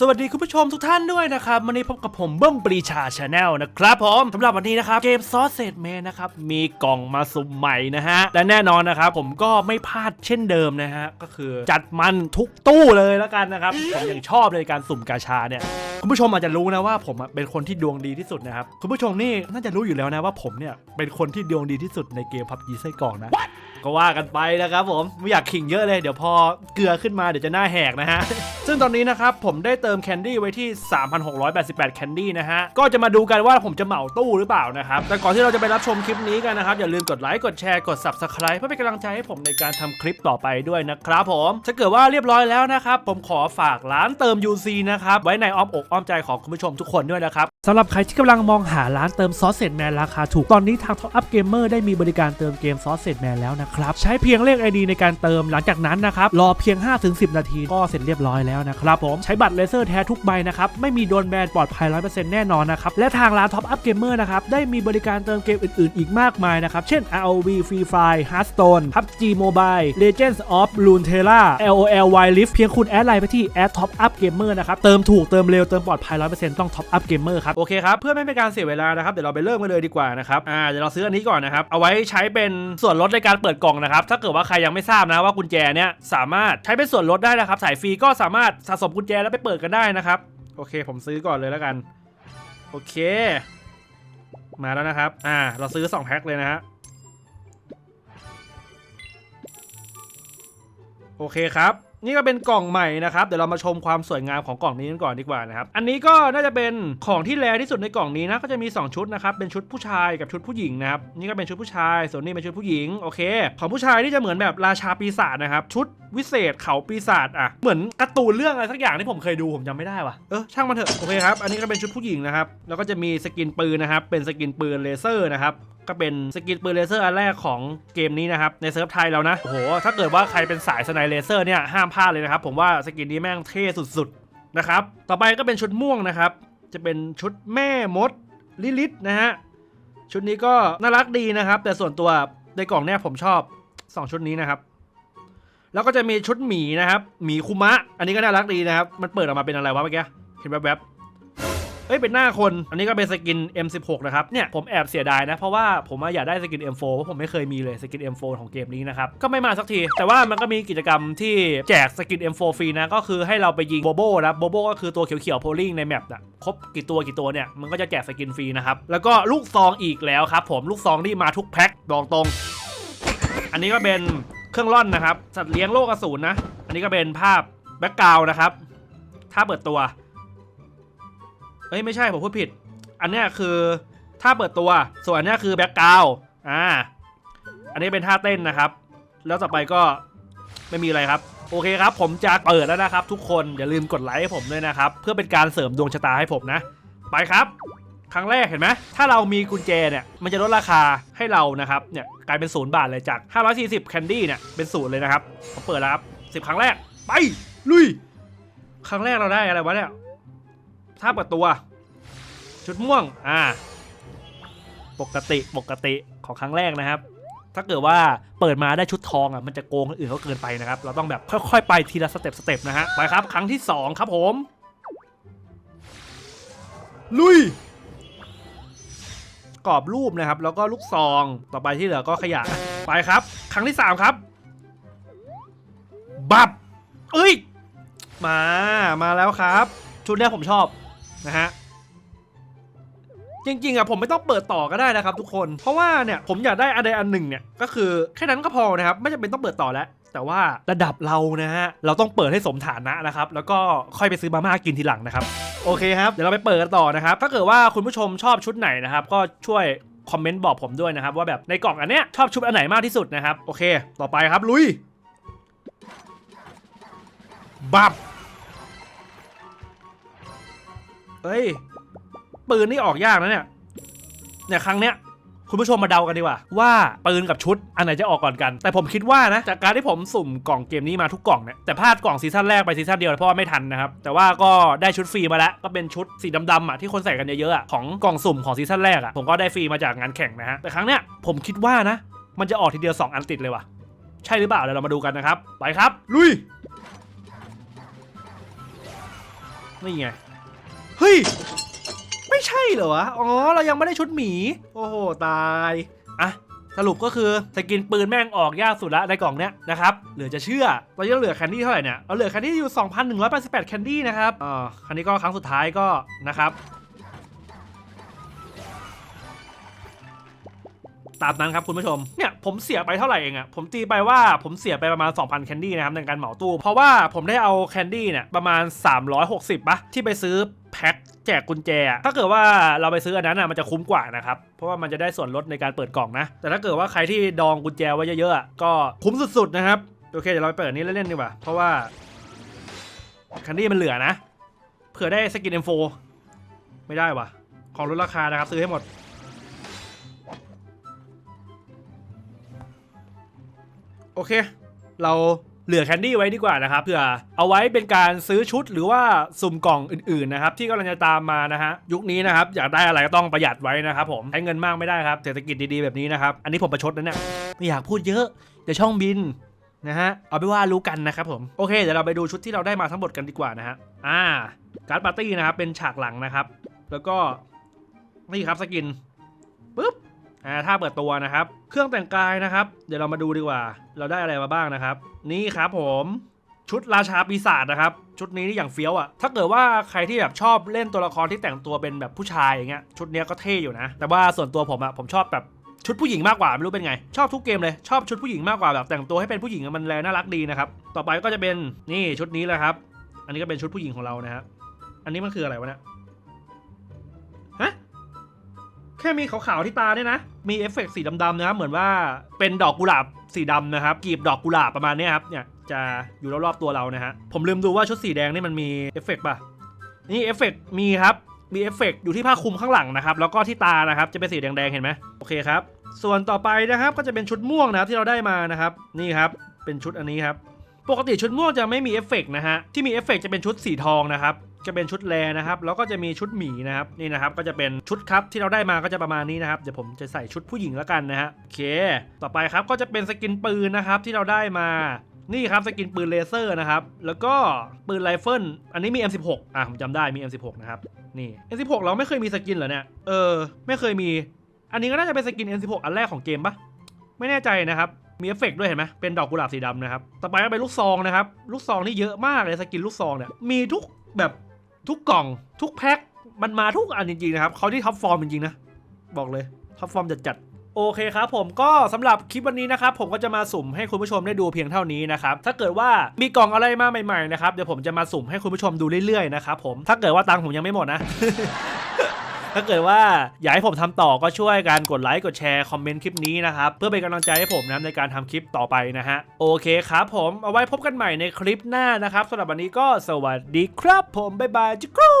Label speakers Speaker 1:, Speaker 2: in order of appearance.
Speaker 1: สวัสดีคุณผู้ชมทุกท่านด้วยนะครับวันนี้พบกับผมเบิ้มปรีชาชาแนลนะครับผมสำหรับวันนี้นะครับเกมซอสเซตแมนนะครับมีกล่องมาสุ่มใหม่นะฮะและแน่นอนนะครับผมก็ไม่พลาดเช่นเดิมนะฮะก็คือจัดมันทุกตู้เลยแล้วกันนะครับผมยังชอบเลยการสุ่มกาชาเนี่ยคุณผู้ชมอาจจะรู้นะว่าผมเป็นคนที่ดวงดีที่สุดนะครับคุณผู้ชมนี่น่าจะรู้อยู่แล้วนะว่าผมเนี่ยเป็นคนที่ดวงดีที่สุดในเกมพับยีไส้กรอกนะก็ว่ากันไปนะครับผมไม่อยากขิงเยอะเลยเดี๋ยวพอเกลือขึ้นมาเดี๋ยวจะหน้าแหกนะฮะ ซึ่งตอนนี้นะครับผมได้เติมแคนดี้ไว้ที่ 3,688 แคนดี้นะฮะ ก็จะมาดูกันว่าผมจะเหมาตู้หรือเปล่านะครับ แต่ก่อนที่เราจะไปรับชมคลิปนี้กันนะครับ อย่าลืมกดไลค์ กดแชร์ กด Subscribe เพื่อเป็นกำลังใจให้ผมในการทำคลิปต่อไปด้วยนะครับผมถ้าเกิดว่าเรียบร้อยแล้วนะครับผมขอฝากร้านเติม UC นะครับไว้ในอ้อมอกอ้อมใจของคุณผู้ชมทุกคนด้วยนะครับสำหรับใครที่กำลังมองหาร้านเติมซอสเซตแมนราคาถูกตอนนี้ทาง Top Up Gamer ได้มีบริการเติมเกมซอสเซตแมนแล้วนะครับ ใช้เพียงเลข ID ในการเติมหลังจากนั้นนะครับ รอเพียง 5-10 นาทีก็เสร็จเรียบร้อยแล้วนะครับผมใช้บัตรเลเซอร์แท้ทุกใบนะครับ ไม่มีโดนแบนปลอดภัย 100%แน่นอนนะครับ และทางร้าน Top Up Gamer นะครับ ได้มีบริการเติมเกมอื่น ๆ อีกมากมายนะครับ เช่น ROV Free Fire Hearthstone PUBG Mobile Legends of Runeterra LOL Wild Rift เพียงคุณแอดไลน์ไปที่แอด Top Up Gamer นะครับเติมถูกเติมเร็วเติมปลอดภัย 100%ต้อง Top Up Gamer ครับโอเคครับเพื่อไม่เป็นการเสียเวลานะครับเดี๋ยวเราไปเริ่มกันเลยดีกว่านะครับอ่าเดี๋ยวเราซื้ออันนี้ก่อนนะครับเอาไว้ใช้เป็นส่วนลดในการเปิดกล่องนะครับ ถ้าเกิดว่าใครยังไม่ทราบนะว่ากุญแจเนี้ยสามารถใช้เป็นส่วนลดได้นะครับ สายฟรีก็สามารถสะสมกุญแจแล้วไปเปิดกันได้นะครับ โอเค ผมซื้อก่อนเลยแล้วกัน โอเค มาแล้วนะครับ อ่า เราซื้อ 2 แพ็คเลยนะฮะ โอเคครับ นี่ก็เป็นกล่องใหม่นะครับ เดี๋ยวเรามาชมความสวยงามของกล่องนี้กันก่อนดีกว่านะครับ อันนี้ก็น่าจะเป็นของที่แรที่สุดในกล่องนี้นะ ก็จะมี 2 ชุดนะครับ เป็นชุดผู้ชายกับชุดผู้หญิงนะครับ นี่ก็เป็นชุดผู้ชาย ส่วนนี้เป็นชุดผู้หญิง โอเค ของผู้ชายนี่จะเหมือนแบบราชาปีศาจนะครับ ชุดวิเศษเขาปีศาจอะ เหมือนการ์ตูนเรื่องอะไรสักอย่างที่ผมเคยดูผมจำไม่ได้ว่ะ เออช่างมันเถอะ โอเคครับ อันนี้ก็เป็นชุดผู้หญิงนะครับ แล้วก็จะมีสกินปืนนะครับ เป็นสกินปืนเลเซอร์นะครับ ก็เป็นสกินปืนเลเซอร์อันแรกของเกมนี้นะครับ ในเซิร์ฟไทยแล้วนะโอ้โหถ้าเกิดว่าใครเป็นสายสไนเลเซอร์เนี่ยห้ามพลาดเลยนะครับ ผมว่าสกินนี้แม่งเท่สุดๆนะครับต่อไปก็เป็นชุดม่วงนะครับ จะเป็นชุดแม่มดลิลิตนะฮะชุดนี้ก็น่ารักดีนะครับ แต่ส่วนตัวในกล่องเนี่ยผมชอบ 2 ชุดนี้นะครับแล้วก็จะมีชุดหมีนะครับ หมีคุมะ อันนี้ก็น่ารักดีนะครับ มันเปิดออกมาเป็นอะไรวะเมื่อกี้ เห็นแวบๆ เอ้ยเป็นหน้าคน อันนี้ก็เป็นสกิน M16 นะครับ เนี่ยผมแอบเสียดายนะ เพราะว่าผมอยากได้สกิน M4 เพราะผมไม่เคยมีเลยสกิน M4 ของเกมนี้นะครับ ก็ไม่มาสักที แต่ว่ามันก็มีกิจกรรมที่แจกสกิน M4 ฟรีนะ ก็คือให้เราไปยิงโบโบนะ โบโบก็คือตัวเขียวๆโพลิงในแมปนะครบกี่ตัวกี่ตัวเนี่ย มันก็จะแจกสกินฟรีนะครับ แล้วก็ลูกซองอีกแล้วครับ ผม ลูกซองที่มาทุกแพ็คบอกตรง อันนี้ก็เป็นเครื่องร่อนนะครับ สัตว์เลี้ยงโลกอสูรนะ อันนี้ก็เป็นภาพแบ็กกราวนะครับ ถ้าเปิดตัว เอ้ยไม่ใช่ผมพูดผิด อันเนี้ยคือท่าเปิดตัว ส่วนอันเนี้ยคือแบ็กกราวอ่า อันนี้เป็นท่าเต้นนะครับ แล้วต่อไปก็ไม่มีอะไรครับ โอเคครับ ผมจะเปิดแล้วนะครับ ทุกคนอย่าลืมกดไลค์ให้ผมด้วยนะครับ เพื่อเป็นการเสริมดวงชะตาให้ผมนะ ไปครับ ครั้งแรกเห็นไหมถ้าเรามีกุญแจเนี่ย มันจะลดราคาให้เรานะครับ เนี่ยกลายเป็นศูนย์บาทเลยจาก 540แคนดี้เนี่ยเป็นศูนย์เลยนะครับผมเปิดแล้วครับ10ครั้งแรก ไปลุย ครั้งแรกเราได้อะไรวะเนี่ย ถ้าเปิดตัว ชุดม่วง อ่า ปกติปกติของครั้งแรกนะครับ ถ้าเกิดว่าเปิดมาได้ชุดทองอะมันจะโกงคนอื่นเขาเกินไปนะครับ เราต้องแบบค่อยๆ ไปทีละสเต็ปสเต็ปนะฮะไปครับ ครั้งที่สองครับผม ลุยกรอบรูปนะครับ แล้วก็ลูกซองต่อไปที่เหลือก็ขยะไปครับ ครั้งที่สามครับ บับ เอ้ย มา มาแล้วครับ ชุดเนี้ผมชอบ นะฮะจริงๆอะผมไม่ต้องเปิดต่อก็ได้นะครับทุกคนเพราะว่าเนี่ยผมอยากได้อันใดอันหนึ่งเนี่ยก็คือแค่นั้นก็พอนะครับไม่จำเป็นต้องเปิดต่อแล้ว แต่ว่าระดับเรานะฮะเราต้องเปิดให้สมฐานะนะครับแล้วก็ค่อยไปซื้อมาม่ากินทีหลังนะครับโอเคครับเดี๋ยวเราไปเปิดต่อนะครับถ้าเกิดว่าคุณผู้ชมชอบชุดไหนนะครับก็ช่วยคอมเมนต์บอกผมด้วยนะครับว่าแบบในกล่องอันเนี้ยชอบชุดอันไหนมากที่สุดนะครับโอเค ต่อไปครับลุยบับ ฮ้ย ปืนนี่ออกยากนะเนี่ย เนี่ยครั้งเนี้ยคุณผู้ชมมาเดากันดีกว่า ว่าปืนกับชุดอันไหนจะออกก่อนกัน แต่ผมคิดว่านะ จากการที่ผมสุ่มกล่องเกมนี้มาทุกกล่องเนี่ยแต่พลาดกล่องซีซั่นแรกไปซีซั่นเดียวเพราะว่าไม่ทันนะครับ แต่ว่าก็ได้ชุดฟรีมาแล้ว ก็เป็นชุดสีดำๆอะที่คนใส่กันเยอะๆอะของกล่องสุ่มของซีซั่นแรกอะผมก็ได้ฟรีมาจากงานแข่งนะฮะแต่ครั้งเนี้ยผมคิดว่านะ มันจะออกทีเดียวสองอันติดเลยว่ะใช่หรือเปล่าเดี๋ยวเรามาดูกันนะครับไปครับ ลุยนี่ไง เฮ้ย ไม่ใช่เหรอวะ อ๋อ เรายังไม่ได้ชุดหมี โอ้โห ตาย อะ สรุปก็คือสกินปืนแม่งออกยากสุดละในกล่องเนี้ยนะครับ เหลือจะเชื่อตอนนี้เหลือแคนดี้เท่าไหร่เนี่ยเราเหลือแคนดี้อยู่ 2,188 แคนดี้นะครับ อ่าครั้นี้ก็ครั้งสุดท้ายก็นะครับ ตามนั้นครับคุณผู้ชม เนี่ยผมเสียไปเท่าไหร่เองอะผมตีไปว่าผมเสียไปประมาณ 2,000 แคนดี้นะครับในการเหมาตู้ เพราะว่าผมได้เอาแคนดี้เนี่ยประมาณ 360ปะที่ไปซื้อ แพ็คแจกกุญแจ ถ้าเกิดว่าเราไปซื้ออันนั้นอะมันจะคุ้มกว่านะครับ เพราะว่ามันจะได้ส่วนลดในการเปิดกล่องนะ แต่ถ้าเกิดว่าใครที่ดองกุญแจไว้เยอะๆก็คุ้มสุดๆนะครับ โอเคเดี๋ยวเราไปเปิดนี้เล่นๆดีกว่า เพราะว่าแคนดี้มันเหลือนะ เผื่อได้สกิน M4 ไม่ได้วะของลดราคานะครับซื้อให้หมด โอเค เรา เหลือแคนดี้ไว้ดีกว่านะครับเพื่อเอาไว้เป็นการซื้อชุดหรือว่าสุ่มกล่องอื่นๆนะครับที่กำลังจะตามมานะฮะยุคนี้นะครับอยากได้อะไรก็ต้องประหยัดไว้นะครับผมใช้เงินมากไม่ได้ครับเศรษฐกิจดีๆแบบนี้นะครับอันนี้ผมประชดนะเนี่ยไม่อยากพูดเยอะเดี๋ยวช่องบินนะฮะเอาไปว่ารู้กันนะครับผมโอเคเดี๋ยวเราไปดูชุดที่เราได้มาทั้งหมดกันดีกว่านะฮะอ่าการ์ดปาร์ตี้นะครับเป็นฉากหลังนะครับ แล้วก็นี่ครับสกินปึ๊บ อ่าถ้าเปิดตัวนะครับ เครื่องแต่งกายนะครับ เดี๋ยวเรามาดูดีกว่า เราได้อะไรมาบ้างนะครับ นี่ครับผมชุดราชาปีศาจนะครับ ชุดนี้นี่อย่างเฟี้ยวอะ่ะถ้าเกิดว่าใครที่แบบชอบเล่นตัวละครที่แต่งตัวเป็นแบบผู้ชายอย่างเงี้ยชุดนี้ก็เท่อยู่นะ แต่ว่าส่วนตัวผมอะ่ะผมชอบแบบชุดผู้หญิงมากกว่าไม่รู้เป็นไง ชอบทุกเกมเลยชอบชุดผู้หญิงมากกว่าแบบแต่งตัวให้เป็นผู้หญิงมันแลน่ารักดีนะครับต่อไปก็จะเป็นนี่ชุดนี้แหละครับ อันนี้ก็เป็นชุดผู้หญิงของเรานะครับอันนี้มันคืออะไรวะเนี่ย แค่มีขาวๆที่ตาเนี่ยนะ มีเอฟเฟกต์สีดำๆนะครับ เหมือนว่าเป็นดอกกุหลาบสีดำนะครับ กีบดอกกุหลาบประมาณนี้ครับ เนี่ยจะอยู่รอบๆตัวเรานะฮะ ผมลืมดูว่าชุดสีแดงนี่มันมีเอฟเฟกต์ป่ะ นี่เอฟเฟกต์มีครับ มีเอฟเฟกต์อยู่ที่ผ้าคลุมข้างหลังนะครับ แล้วก็ที่ตานะครับ จะเป็นสีแดงๆ เห็นไหมโอเคครับ ส่วนต่อไปนะครับ ก็จะเป็นชุดม่วงนะครับที่เราได้มานะครับ นี่ครับ เป็นชุดอันนี้ครับ ปกติชุดม่วงจะไม่มีเอฟเฟกต์นะฮะที่มีเอฟเฟกต์จะเป็นชุดสีทองนะครับจะเป็นชุดแรนะครับแล้วก็จะมีชุดหมีนะครับนี่นะครับก็จะเป็นชุดครับที่เราได้มาก็จะประมาณนี้นะครับเดี๋ยวผมจะใส่ชุดผู้หญิงแล้วกันนะฮะโอเค ต่อไปครับก็จะเป็นสกินปืนนะครับที่เราได้มานี่ครับสกินปืนเลเซอร์นะครับ แล้วก็ปืนไรเฟิลอันนี้มี M16 อะผมจำได้มี M16 นะครับ นี่ M16 เราไม่เคยมีสกินเหรอเนี่ย เออ ไม่เคยมี อันนี้ก็น่าจะเป็นสกิน M16 อันแรกของเกมปะไม่แน่ใจนะครับ มีเอฟเฟกต์ด้วยเห็นไหมเป็นดอกกุหลาบสีดำนะครับ ต่อไปก็เป็นลูกซองนะครับ ลูกซองนี่เยอะมากเลยสกินลูกซองเนี่ย มีทุกแบบทุกกล่อง ทุกแพ็ค มันมาทุกอันจริงๆนะครับเขาที่ท็อปฟอร์มจริงๆนะ บอกเลยท็อปฟอร์มจัดๆโอเคครับผมก็สำหรับคลิปวันนี้นะครับผมก็จะมาสุ่มให้คุณผู้ชมได้ดูเพียงเท่านี้นะครับถ้าเกิดว่ามีกล่องอะไรมาใหม่ๆนะครับเดี๋ยวผมจะมาสุ่มให้คุณผู้ชมดูเรื่อยๆนะครับผมถ้าเกิดว่าตังค์ผมยังไม่หมดนะ ถ้าเกิดว่าอยากให้ผมทำต่อก็ช่วยกันกดไลค์กดแชร์คอมเมนต์คลิปนี้นะครับเพื่อเป็นกำลังใจให้ผมนะในการทำคลิปต่อไปนะฮะโอเคครับผมเอาไว้พบกันใหม่ในคลิปหน้านะครับสำหรับวันนี้ก็สวัสดีครับผมบ๊ายบายจิกรู